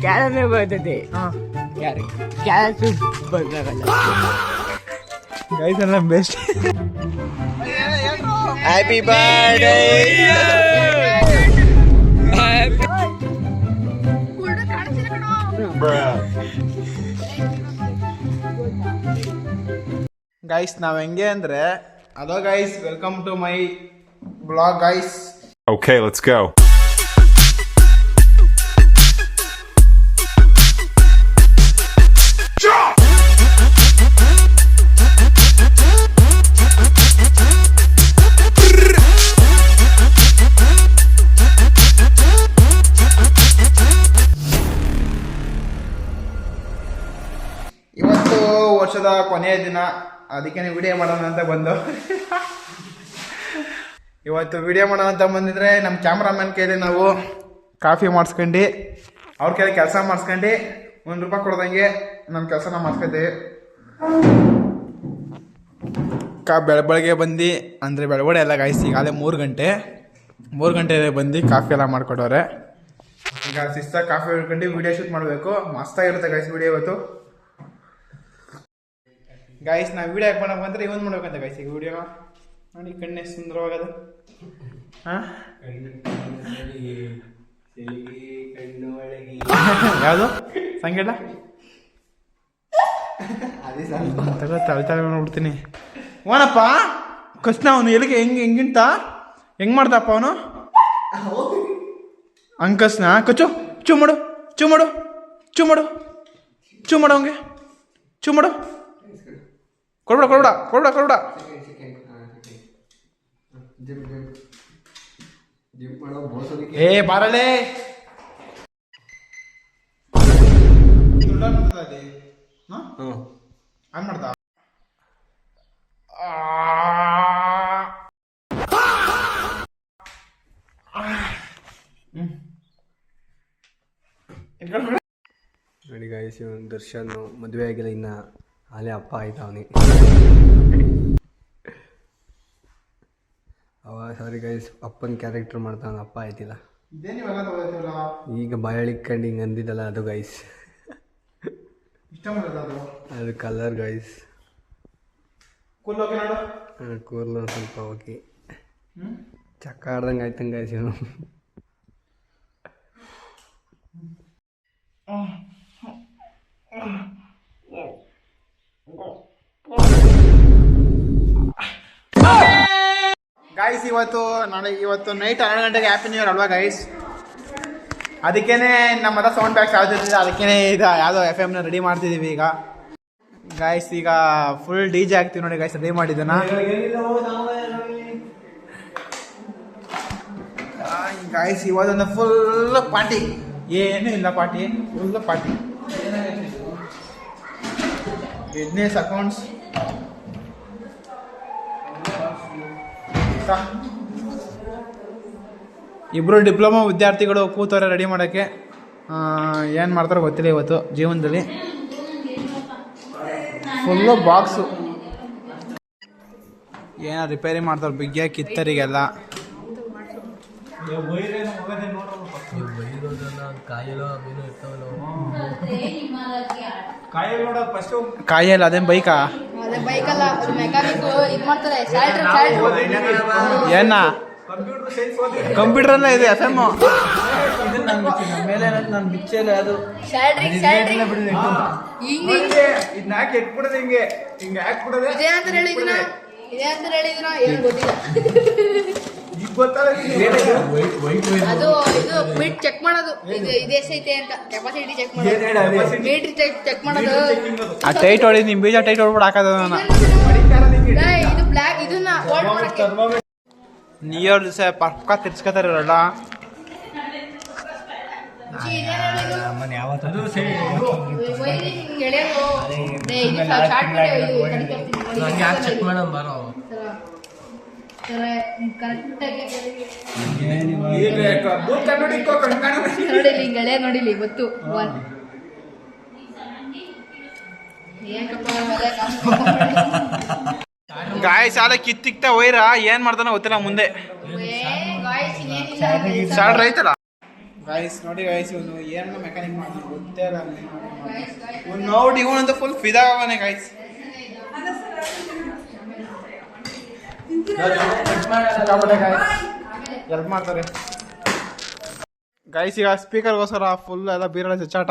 ಕ್ಯಾರಮೇ ಬರ್ತದೆ. Carrot guys ಎಲ್ಲ best happy birthday guys ನಾವು ಹೆಂಗೆ ಅಂದ್ರೆ ಅದೋ guys welcome to my blog guys Okay, let's go. ಇವತ್ತು ವರ್ಷದ ಕೊನೆಯ ದಿನ ಅದಕ್ಕೆ ವಿಡಿಯೋ ಮಾಡೋಣ ಅಂತ ಬಂದು ಇವತ್ತು ವಿಡಿಯೋ ಮಾಡೋಣ ಅಂತ ಬಂದಿದ್ರೆ ನಮ್ಮ ಕ್ಯಾಮ್ರಾಮನ್ ಕೈಲಿ ನಾವು ಕಾಫಿ ಮಾಡಿಸ್ಕೊಂಡು. ಅವ್ರ ಕೈಲಿ ಕೆಲಸ ಮಾಡಿಸ್ಕೊಂಡು. ಒಂದು ರೂಪಾಯಿ ಕೊಡ್ದಂಗೆ ನಮ್ಮ ಕೆಲಸನ ಮಾಡ್ಕೊತೀವಿ ಕಾ ಬೆಳ ಬಂದು, ಅಂದರೆ ಬೆಳವಡೆ ಎಲ್ಲ ಗಾಯಿಸಿ ಈಗಾಗಲೇ ಮೂರು ಗಂಟೆ. ಮೂರು ಗಂಟೆ ಬಂದು, ಕಾಫಿ ಎಲ್ಲ ಮಾಡಿಕೊಡೋರೆ. ಈಗ ಶಿಸ್ತಾಗಿ ಕಾಫಿ ಹಿಡ್ಕೊಂಡು ವಿಡಿಯೋ ಶೂಟ್ ಮಾಡಬೇಕು. ಮಸ್ತಾಗಿರುತ್ತೆ ಗಾಯ್ಸ್ ವಿಡಿಯೋ ಇವತ್ತು. ಗಾಯ್ಸ್ ನಾವು ವಿಡಿಯೋ ಹಾಕಿ ಬಂದರೆ ಇವನ್ ಮಾಡ್ಬೇಕಂತ ಗೈಸ್ ಈಗ ವಿಡಿಯೋನ ನೋಡಿ ಕಣ್ಣೆ ಸುಂದರವಾಗದು. ಯಾವುದು? ಸಂಗೀತ ತಲೆ ತಲೆ ನೋಡ್ಬಿಡ್ತೀನಿ. ಓನಪ್ಪ ಕೃಷ್ಣ ಅವನು ಎಲ್ಲಿಗೆ ಹೆಂಗೆ ಹೆಂಗಿಂತ? ಹೆಂಗ್ ಮಾಡ್ದಪ್ಪ ಅವನು? ಅಂಕಸ್ನ ಕಚ್ಚು ಚೂ ಮಾಡು ಚೂ ಮಾಡು ಚೂ ಮಾಡು ಚೂ ಮಾಡು ಅವಂಗೆ ಚೂ ಮಾಡು. ಕೊಡ್ಬೇಡ ಕೊಡ್ಬೇಡ ಕೊಡ್ಬೇಡ ಕೊಡ್ಬೇಡ. ಏ ಬಾರಲೇ. ಆನ್ ಮಾಡ್ತಾ? ನೋಡಿ ಗಾಯಸ್ ಇವನು ದರ್ಶನ್ ಮದುವೆ ಆಗಿಲ್ಲ ಇನ್ನ ಅಲ್ಲೇ ಅಪ್ಪ ಆಯ್ತು ಅವನಿಗೆ ಸಾರಿ ಗೈಸ್ ಅಪ್ಪನ ಕ್ಯಾರೆಕ್ಟರ್ ಮಾಡ್ತಾನ ಅಪ್ಪ ಆಯ್ತಿಲ್ಲ. ಈಗ ಬಾಯಳಿಕೊಂಡು ಹಿಂಗೆ ಅಂದಿದ್ದಲ್ಲ ಅದು ಗೈಸ್ ಅದು? ಕಲರ್ ಗೈಸ್ ಕೂರ್ಲು ಸ್ವಲ್ಪ ಓಕೆ ಚಕ್ಕ ಆಡ್ದಂಗೆ ಆಯ್ತಂಗೆ ಗೈಸ್ ಇವನು. ಗೈಸ್ ಇವತ್ತು ನಾಳೆ ಇವತ್ತು ನೈಟ್ ಹನ್ನೆರಡು ಗಂಟೆಗೆ ಹ್ಯಾಪಿ ನ್ಯೂ ಇಯರ್ ಅಲ್ವಾ ಗೈಸ್ ಅದಕ್ಕೇನೆ ನಮ್ಮ ಹತ್ರ ಸೌಂಡ್ ಬ್ಯಾಗ್ಸ್ ಯಾವ್ದು ಅದಕ್ಕೇ ಇದು ಯಾವುದೋ ಎಫ್ ಎಮ್ನ ರೆಡಿ ಮಾಡ್ತಿದ್ದೀವಿ ಈಗ. ಗಾಯ್ಸ್ ಈಗ ಫುಲ್ ಡಿ ಜೆ ಆಗ್ತೀವಿ ನೋಡಿ ಗಾಯ್ಸ್ ರೆಡಿ ಮಾಡಿದ್ದನ ಗಾಯ್ಸ್ ಇವತ್ತೊಂದು ಫುಲ್ ಪಾರ್ಟಿ ಏನೂ ಇಲ್ಲ party full party business accounts ಇಬ್ಬರು ಡಿಪ್ಲೊಮಾ ವಿದ್ಯಾರ್ಥಿಗಳು ಕೂತವ್ರೆ ರೆಡಿ ಮಾಡೋಕ್ಕೆ. ಏನು ಮಾಡ್ತಾರೋ ಗೊತ್ತಿಲ್ಲ ಇವತ್ತು ಜೀವನದಲ್ಲಿ. ಫುಲ್ಲು ಬಾಕ್ಸು ಏನೋ ರಿಪೇರಿ ಮಾಡ್ತಾರೆ ಬಿಗ್ಗೆ ಕಿತ್ತರಿಗೆಲ್ಲ. ಕಾಯಲ್ಲಿ ಅದೇನು ಬೈಕಾ? ಬೈಕಲ್ಲ ಮೆಕ್ಯಾನಿಕ್ ಇದು ಮಾಡ್ತಾರೆ ಸ್ಯಾಲ್ರಿ ಸ್ಯಾಲ್ರಿ ಏನ? ಕಂಪ್ಯೂಟರ್ ಇದೆ ಎಫ್ ಎಂ ಸ್ಯಾಲ್ರಿ ಸ್ಯಾಲ್ರಿ ಹಿಂಗೆ ಇದನ್ನ ಯಾಕೆ ಎಟ್ಬಿಡೋದು ಹಿಂಗೆ ಹಿಂಗೆ ಹಾಕ್ಬಿಡೋದೆ ಇದೇ ಅಂತ ಹೇಳಿದಿನ? ಇದೇ ಅಂತ ಹೇಳಿದಿನ? ಏನು ಗೊತ್ತಿಲ್ಲ. ಈಗ ಗೊತ್ತಲ್ಲ ಅದು ಇದು ಬಿಟ್ ಚೆಕ್ ಮಾಡೋದು. ಇದು ಇದು ಎಷ್ಟೈತೆ ಅಂತ. ಕೆಪಾಸಿಟಿ ಚೆಕ್ ಮಾಡೋದು. ಮೀಟ್ರ್ ಚೆಕ್ ಮಾಡೋದು. ಆ ಟೈಟ್ ಹೊಡಿ ನಿಮ್ ಬೀಜ ಟೈಟ್ ಹೊಡ್ಬಿಟ್ಟು ಹಾಕೋದು ನಾನು. ಏಯ್, ಇದು ಬ್ಲಾಕ್ ಇದನ್ನ ಹೋಲ್ಡ್ ಮಾಡಕ್ಕೆ. ದಿವಸ ಪಕ್ಕ ಚೆಕ್ ಚೀ, ಇದೇನಲ್ಲ ನೋಡಿಲಿ ನೋಡಿಲಿ ಗೊತ್ತು. ಒನ್. ಗಾಯ ಸಾಲ ಕಿತ್ತಿಕ್ತ ಒಯ್ರ ಏನ್ ಮಾಡ್ತಾನ ಗೊತ್ತಿಲ್ಲ ಮುಂದೆ. ಸಾಲ ರೈತಲ್ಲ ಗಾಯಸ್ ಐತಲ್ಲ ಗಾಯ್ಸ್ ನೋಡಿ ಗಾಯಸ್ ಇವನು ಏನೋ ಮೆಕ್ಯಾನಿಕ್ ಮಾಡ್ತಾನೆ. ಗೊತ್ತೇ ಇಲ್ಲ ಇವನು ನೋಡಿ ಇವನಂತ ಫುಲ್ ಅವನೇ ಗಾಯ್ಸ್. ಹೆಲ್ಪ್ ಮಾಡ್ತಾರೆ ಗಾಯ್ಸ್ ಈಗ ಸ್ಪೀಕರ್ಗೋಸ್ಕರ ಫುಲ್ ಎಲ್ಲ ಬೀರಳ ಚಚ್ಚಾಟ.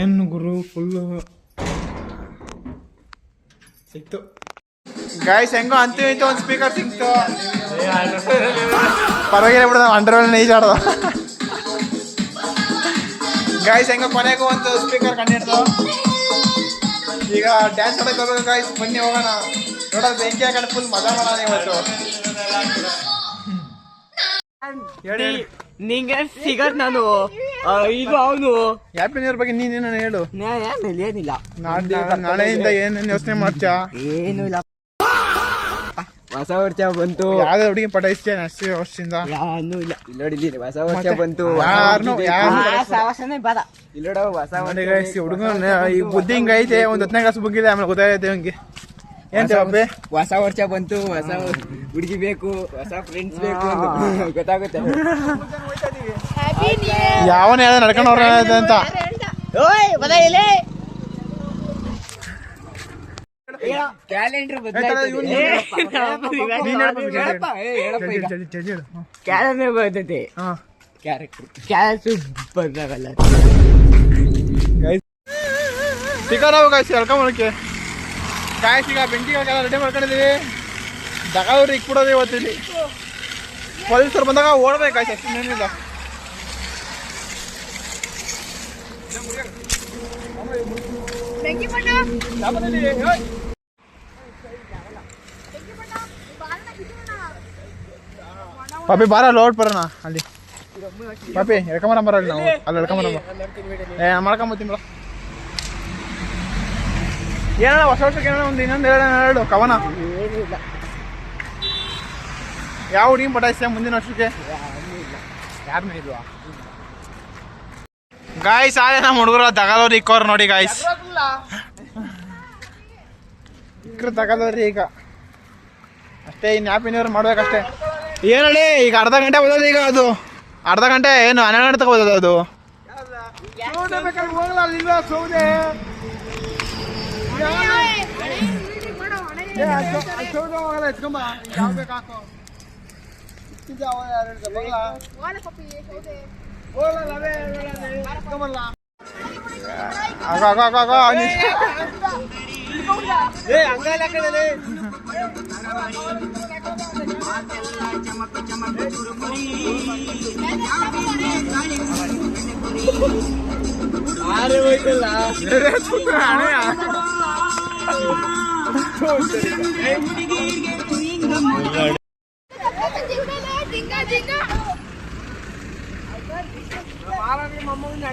ಏನು ಗುರು ಫುಲ್ಲು ಸಿಕ್ತು. ಗಾಯ್ಸ್ ಹೆಂಗೋ ಅಂತೀವಿ ಒಂದು ಸ್ಪೀಕರ್ ಸಿಕ್ತು. ಪರವಾಗಿಲ್ಲ ಬಿಡು, ನಾವು ಅಂಡರ್ ನೈಜ್ ಆಡ್ದು ಗಾಯ್ಸ್ ಹೆಂಗ ಕೊನೆಗೂ ಒಂದು ಸ್ಪೀಕರ್ ಕಂಡಿಡ್ದು. ಈಗ ಡ್ಯಾನ್ಸ್ ಆಡಕ್ಕೆ ಹೋಗ್ಬೇಕು ಗಾಯ್ಸ್ ಬನ್ನಿ ಹೋಗೋಣ. ನೋಡೋದು ಬೆಂಕಿ ಹಾಕೊಂಡು ಫುಲ್ ಮಜಾ ಮಾಡೋಣ ಇವತ್ತು. ನಿಂಗೆ ಸಿಗದ್ ನಾನು ಇದು ಅವನು. ಹ್ಯಾಪಿ ನ್ಯೂ ಬಗ್ಗೆ ನೀನೇನ ಹೇಳು. ಏನಿಲ್ಲ. ನಾಳೆ ನಾಳೆಯಿಂದ ಏನೇನು ಯೋಚನೆ ಮಾಡ್ತೀಯಾ? ಏನು ಇಲ್ಲ ಹೊಸ ವರ್ಷ ಬಂತು. ಯಾವ್ದು ಹುಡುಗಿ ಪಟಾಯಿಸ್ತೀಯ ಅಷ್ಟೇ ವರ್ಷದಿಂದ. ಇಲ್ಲ ಇಲ್ಲಿ. ನೋಡಿ ಇಲ್ಲಿ ಹೊಸ ವರ್ಷ ಬಂತು. ಯಾರ್ನೂ- ಯಾರ್ನೂ ಆ ಸಾವಾಸನೆ ಬೇಡ ಇಲ್ಲಿ ನೋಡು ಹೊಸ guys, ಈ ಹುಡುಗ ಬುದ್ಧಿ ಹಿಂಗ ಐತೆ? ಒಂದ್ ಹತ್ತನೇ ಕ್ಲಾಸ್ ಬುಗ್ಗಿದೆ ಆಮೇಲೆ ಗೊತ್ತಾಗೈತೆ ಹಂಗೆ ಏನ್ ಹೊಸ ವರ್ಷ ಬಂತು ಹೊಸ ಹುಡುಗಿ ಬೇಕು ಹೊಸ ಫ್ರೆಂಡ್ಸ್ ಬೇಕು ಗೊತ್ತಾಗುತ್ತೆ. ಯಾವನ ಯಾವ್ದು ನಡ್ಕೊಂಡು ಅಂತ. ಓಯ್ ಬದ ಇಲ್ಲಿ. Calendar calendar character. ಕ್ಯಾರೆಕ್ಟರ್ ಬಂದಾಗಲ್ಲ. ಸ್ಟಿಕರ್ ಅವು ಗಾಯ್ಸ್ ಎಳ್ಕೊಂಬಳಕ್ಕೆ ಗಾಯ್ಸ್ ಈಗ ಬೆಂಕಿಗೆಲ್ಲ ರೆಡಿ ಮಾಡ್ಕೊಂಡಿದ್ದೀವಿ ದಗಾವ್ರಿ ಇಕ್ಬಿಡೋದು ಇವತ್ತು ಇಲ್ಲಿ ಪೊಲೀಸರು ಬಂದಾಗ ಓಡಬೇಕು ಗಾಯ್ಸ್ ಅಷ್ಟು ಏನಿಲ್ಲ ಪಾಪಿ, ಬಾರ, ಲೋಡ್ ಬರೋಣ ಅಲ್ಲಿ. ಪಾಪಿ, ಎಳ್ಕೊಂಬರ ಬರ ಅಲ್ಲಿ ನಾವು. ಅಲ್ಲಿ ಎಳ್ಕೊಂಬರ ಏ ಮಾಡ್ಕೊಂಬತ್ತೀನಿ ಬರ ಏನಣ್ಣ, ಹೊಸ ವರ್ಷಕ್ಕೆ ಏನಣ್ಣ ಒಂದು ಇನ್ನೊಂದು ಎರಡು ಎರಡು. ಕವನ? ಯಾವ ಹುಡುಗಿ ಪಟಾಯಿಸ್ತೀಯ ಮುಂದಿನ ವರ್ಷಕ್ಕೆ? ಯಾರನ್ನೂ ಇಲ್ವಾ ಗಾಯ್ಸ್ ಆದ್ರೆ ನಮ್ಮ ಹುಡುಗರ ತಗಲೋರು ಇಕ್ಕೋರು ನೋಡಿ ಗಾಯ್ಸ್ ಇಕ್ಕರು ತಗಲೋರಿ ಈಗ. ಅಷ್ಟೇ ಇನ್ನು ಹ್ಯಾಪಿ ನ್ಯೂ ಇಯರ್ ಮಾಡ್ಬೇಕಷ್ಟೇ. ಏನಳಿ ಈಗ ಅರ್ಧ ಗಂಟೆ ಓದೋದು ಈಗ ಅದು. ಅರ್ಧ ಗಂಟೆ ಏನು ಹನ್ನೆರಡು ಗಂಟೆ ಓದೋದು ಅದು.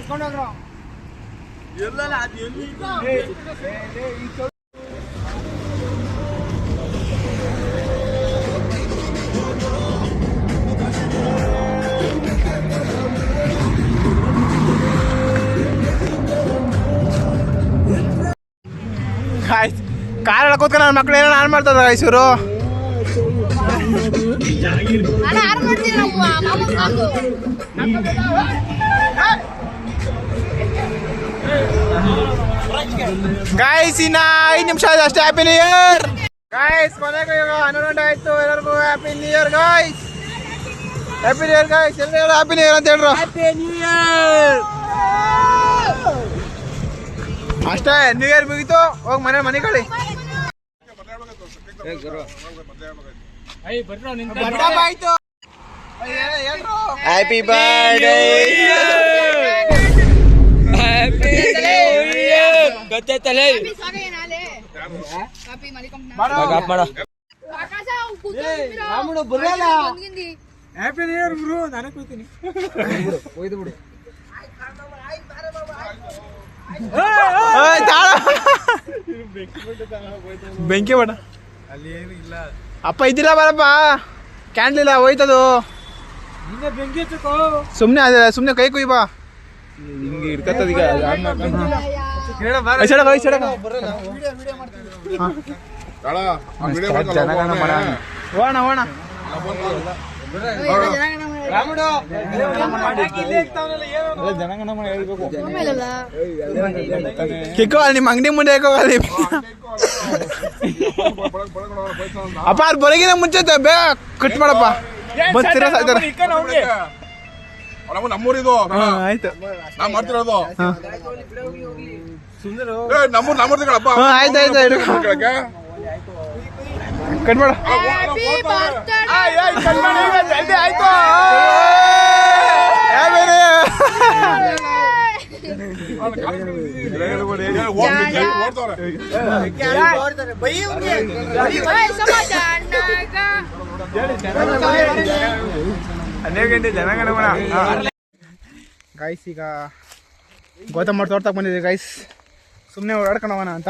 ಸೌದೆ ಆಗ ಆಗ ಆಗ ಆಗ ಗಾಯ್ಸ್ ಕಾರ್ ಕೂತ್ಕೊಂಡು ನನ್ನ ಮಕ್ಳು ಏನೋ ಆನ್ ಮಾಡ್ತದ ಗಾಯ್ಸ್ ಇವರು ಗಾಯ್ಸ್ ಇನ್ನ ಐದು ನಿಮಿಷ ಆಯ್ತು ಅಷ್ಟೇ. ಹ್ಯಾಪಿ ನ್ಯೂ ಇಯರ್ ಗಾಯ್ಸ್ ಕೊನೆಗೂ ಇವಾಗ ಹನ್ನೊಂದು ಗಂಟೆ ಆಯ್ತು. ಎಲ್ಲರಿಗೂ happy new year guys happy new year guys ಎಲ್ಲರೂ ಹ್ಯಾಪಿ ನ್ಯೂ ಇಯರ್ ಅಂತ ಹೇಳ್ರು. ಅಷ್ಟೇ ನ್ಯೂ ಇಯರ್ ಮುಗೀತು ಹೋಗಿ ಮನೆ ಮನೆ ಕಳಿ ಹ್ಯಾಪಿ ಬರ್ಡೇ ಹ್ಯಾಪಿ ಗೊತ್ತಾಯ್ತಲ್ಲ ಹ್ಯಾಪಿ ನ್ಯೂ ಇಯರ್ ಗುರು. ನಾನೇ ಕೂತೀನಿ ಬೆಂಕಿ ಬೇಡ. ಅಲ್ಲಿ ಏನು ಇಲ್ಲ ಅಪ್ಪ ಇದ್ದಿಲ್ಲ ಬರಪ್ಪ. ಕ್ಯಾಂಡ್ಲ್ ಇಲ್ಲ ಹೋಯ್ತದು. ಸುಮ್ನೆ ಬೆಂಕಿ ಸುಮ್ನೆ ಸುಮ್ಮನೆ ಅದೇ ಸುಮ್ಮನೆ ಕೈ ಕುಯ್ ಬಾ ಹಿಂಗೆ ಹಿಡ್ಕತ್ತದೀಗ ಹಾ. ಓಣ ಸೈಡ್ ಹೋಗು, ಹೋಗು. ಕಿಕ್ಕೋ ಅಲ್ಲಿ ನಿಮ್ಮ ಅಂಗಡಿ ಮುಂದೆ ಅಲ್ಲಿ. ಅಪ್ಪ ಬರಗಿನ ಮುಂಚೆ ಬೇಗ ಕಟ್ ಮಾಡಪ್ಪ. ಬರ್ತೀರ ಸಾಯ್ತಾರೆ ನಮ್ಮೂರಿದು. ಆಯ್ತು. ಮಾಡ್ತಿರೋದು. ಸುಂದರ ನಮ್ಮೂರ್ ನಮ್ಮೂರ್ದು ಕಣಪ್ಪ ಹಾ, ಆಯ್ತು ಆಯ್ತು? ಕಟ್ ಮಾಡು ಜಲ್ದಿ ಆಯ್ತು. ಗೈಸ್ ಈಗ ಗೌತಮ್ ಅವ್ರ ಬಂದಿದೆ ಬಂದಿದ್ದೀವಿ ಗೈಸ್ ಸುಮ್ಮನೆ ಓಡಾಡ್ಕೊಂಡು ಹೋಗೋಣ ಅಂತ.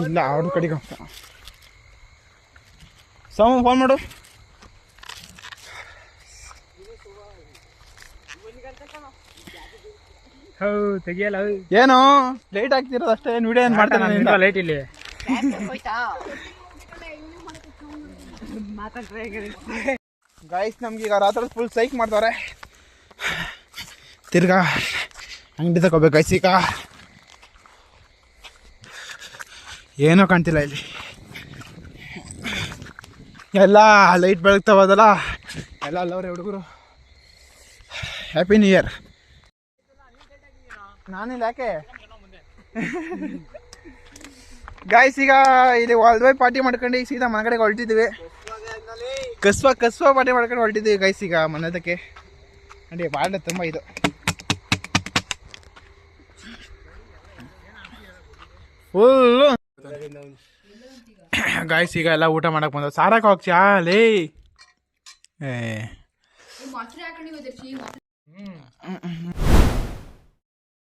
ಇಲ್ಲ ಅವ್ರ ಕಡೆಗೆ ಸಮ ಫೋನ್ ಮಾಡು. ಏನು? ಲೈಟ್ ಹಾಕ್ತಿರೋದು ಅಷ್ಟೇ ಏನು ವಿಡಿಯೋ ಏನು ಮಾಡ್ತಾನೆ ಲೈಟ್ ಇಲ್ಲಿ. ಗಾಯ್ಸ್ ನಮ್ಗೆ ಈಗ ರಾತ್ರಿ ಫುಲ್ ಸೈಕ್ ಮಾಡ್ತಾರೆ. ತಿರ್ಗಾ ಅಂಗಡಿ ತಗೋಬೇಕು ಗೈಸ್ ಈಗ. ಏನೂ ಕಾಣ್ತಿಲ್ಲ ಇಲ್ಲಿ. ಎಲ್ಲ ಲೈಟ್ ಬೆಳಗ್ತಾವದಲ್ಲ? ಎಲ್ಲ ಅಲ್ಲವ್ರೆ ಹುಡುಗರು? ಹ್ಯಾಪಿ ನ್ಯೂ ಇಯರ್ ನಾನಿಲ್ಲ ಯಾಕೆ? ಗಾಯ್ಸ್ ಈಗ ಇಲ್ಲಿ ವಾಲ್ ಬಾಯ್ ಪಾರ್ಟಿ ಮಾಡ್ಕೊಂಡು ಈಗ ಸೀದಾ ಮನೆ ಕಡೆಗೆ ಹೊರಟಿದ್ದೀವಿ ಕಸ್ವ ಕಸ್ವ ಪಾರ್ಟಿ ಮಾಡ್ಕೊಂಡು ಹೊರಟಿದ್ದೀವಿ ಗಾಯ್ಸ್ ಈಗ ಮನೆದಕ್ಕೆ ನೋಡಿ ಭಾಳ ತುಂಬ ಇದು. ಫುಲ್ಲು ಗಾಯ್ಸ್ ಈಗ ಎಲ್ಲ ಊಟ ಮಾಡಕ್ಕೆ ಬಂದ ಸಾರಕ್ಕೆ ಹೋಗ್ತೀಯಾ? ಲೇ. ಏ.